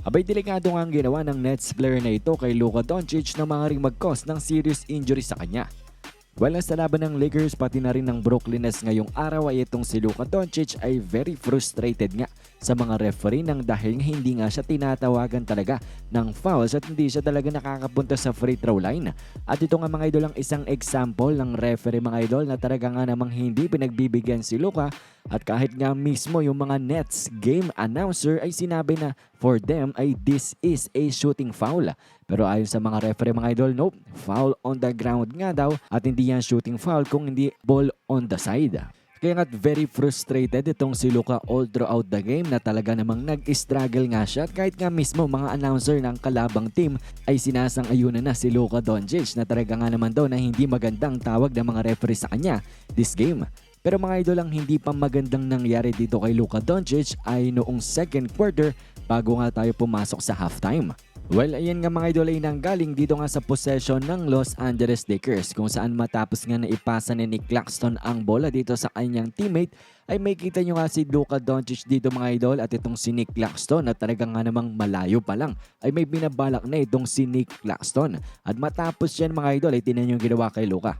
Abay delikado nga ang ginawa ng Nets player na ito kay Luka Doncic na mga ring mag-cause ng serious injury sa kanya. Well, sa laban ng Lakers pati na rin ng Brooklyn Nets ngayong araw ay itong si Luka Doncic ay very frustrated nga sa mga referee nang dahil nga hindi nga siya tinatawagan talaga ng fouls at hindi siya talaga nakakapunta sa free throw line. At ito nga mga idol ang isang example ng referee mga idol na talaga nga namang hindi pinagbibigyan si Luka at kahit nga mismo yung mga Nets game announcer ay sinabi na for them ay this is a shooting foul. Pero ayon sa mga referee mga idol, nope, foul on the ground nga daw at hindi yan shooting foul kung hindi ball on the side. Kaya nga't very frustrated itong si Luka all throughout the game na talaga namang nag-struggle nga siya at kahit nga mismo mga announcer ng kalabang team ay sinasang-ayunan na si Luka Doncic na talaga nga naman daw na hindi magandang tawag ng mga referee sa kanya this game. Pero mga idol ang hindi pa magandang nangyari dito kay Luka Doncic ay noong second quarter bago nga tayo pumasok sa halftime. Well, ayan nga mga idol ay nanggaling dito nga sa possession ng Los Angeles Lakers kung saan matapos nga na ipasa ni Nick Claxton ang bola dito sa kanyang teammate ay may kita nyo nga si Luka Doncic dito mga idol at itong si Nick Claxton na talaga nga namang malayo pa lang ay may binabalak na itong si Nick Claxton. At matapos yan mga idol ay tinan yung ginawa kay Luka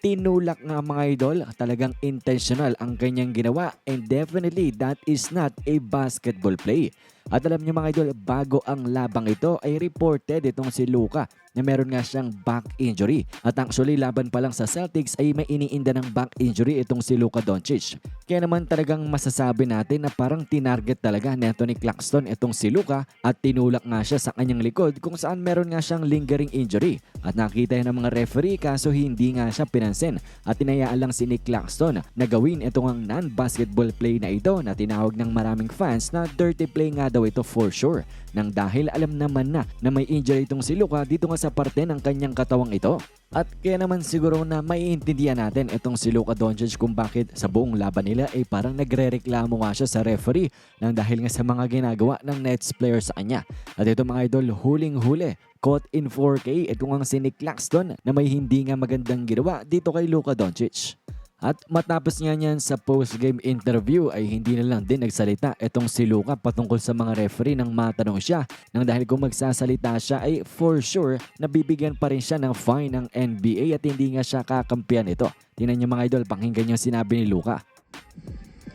tinulak nga mga idol, talagang intentional ang kanyang ginawa and definitely that is not a basketball play. At alam niyo mga idol, bago ang labang ito ay reported itong si Luka na meron nga siyang back injury. At actually laban pa lang sa Celtics ay may iniinda ng back injury itong si Luka Doncic. Kaya naman talagang masasabi natin na parang tinarget talaga ni Anthony Claxton itong si Luka at tinulak nga siya sa kanyang likod kung saan meron nga siyang lingering injury. At nakita ng mga referee kaso hindi nga siya pinansin at tinayaan lang si Nick Claxton na gawin itong non-basketball play na ito na tinawag ng maraming fans na dirty play nga daw ito for sure. Nang dahil alam naman na na may injury itong si Luka dito nga sa parte ng kanyang katawang ito. At kaya naman siguro na maiintindihan natin itong si Luka Doncic kung bakit sa buong laban nila ay parang nagre-reklamo nga siya sa referee nang dahil nga sa mga ginagawa ng Nets player sa kanya. At ito mga idol, huling-huli, caught in 4K ito nga si Nick Claxton na may hindi nga magandang ginawa dito kay Luka Doncic. At matapos nga niyan sa post-game interview ay hindi na lang din nagsalita itong si Luka patungkol sa mga referee nang matanong siya nang dahil kung magsasalita siya ay for sure nabibigyan pa rin siya ng fine ng NBA at hindi nga siya kakampiyan ito. Tingnan niyo mga idol, pakinggan niyo sinabi ni Luka.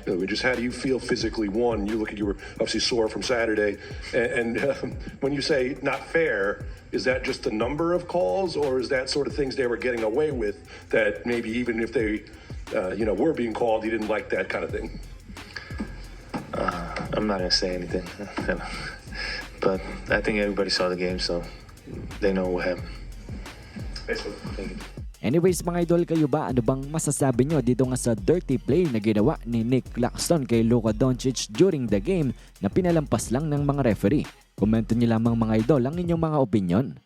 Just how do you feel physically? One, you look at you were obviously sore from Saturday, and, and um, when you say not fair, is that just the number of calls, or is that sort of things they were getting away with that maybe even if they, uh, you know, were being called, you didn't like that kind of thing? I'm not gonna say anything, but I think everybody saw the game, so they know what happened. Thank you. Anyways mga idol, kayo ba ano bang masasabi nyo dito nga sa dirty play na ginawa ni Nick Claxton kay Luka Doncic during the game na pinalampas lang ng mga referee? Komento nyo lamang mga idol ang inyong mga opinion.